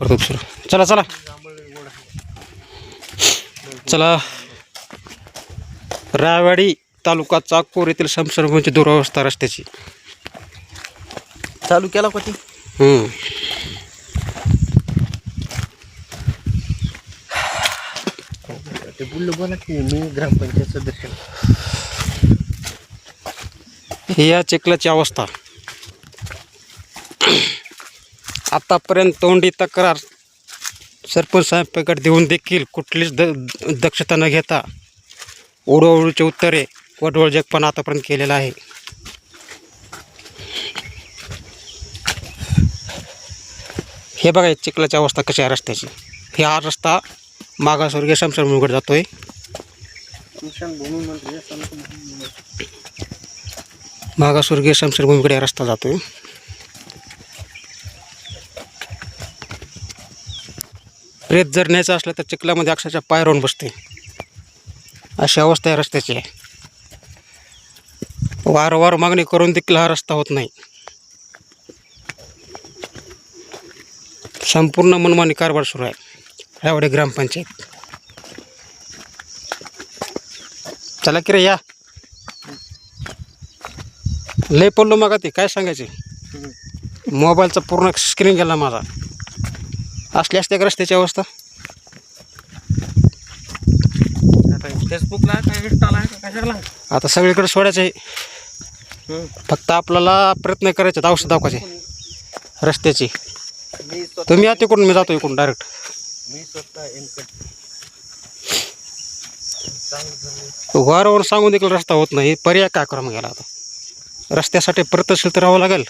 करतो सर चला चला. चला. रायवाडी तालुका चाकूर येथील शमशरभूमीची दुरावस्था रस्त्याची. चालू केला का ती बोललो बोला की मी ग्रामपंचायत सदस्य. या चिखलाची अवस्था. आतापर्यंत तोंडी तक्रार सरपंच साहेबांकडे देऊन देखील कुठलीच द दक्षता न घेता ओढवळीचे उत्तरे वडवळ जगपणा आतापर्यंत केलेला आहे. हे बघा चिखलाची अवस्था कशी आहे रस्त्याची. हे हा रस्ता मागासवर्गीय शमशरभूमीकडे जातोय. भूमी मंत्री मागासवर्गीय शमशरभूमीकडे हा रस्ता जातोय. रेत जर न्यायचं असलं तर चिखलामध्ये अक्षरशः पाय राहून बसते. अशी अवस्था या रस्त्याची. आहे वारंवार मागणी करून देखील हा रस्ता होत नाही. संपूर्ण मनमानी कारभार सुरू आहे. रावडे ग्रामपंचायत. चला की रे या. लय पडलो मग ते. काय सांगायचे? मोबाईलचा पूर्ण स्क्रीन गेला माझा. असली असते का रस्त्याची अवस्था? आता फेसबुकला सगळीकडे सोडायचं आहे. फक्त आपल्याला प्रयत्न करायचे औषध दाखवायचे. रस्त्याची. तुम्ही या तिकडून मी जातो इकडून डायरेक्ट मी स्वतः इनकट वारंवार सांगून देखील रस्ता होत नाही. पर्याय काय करा मग याला आता? रस्त्यासाठी प्रयत्नशील तर राहावं लागेल.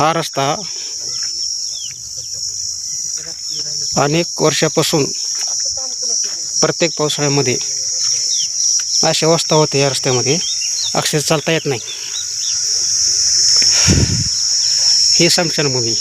हा रस्ता अनेक वर्षापासून प्रत्येक पावसाळ्यामध्ये अशी अवस्था होते या रस्त्यामध्ये. अक्षर चालता येत नाही. ही समशनभूमी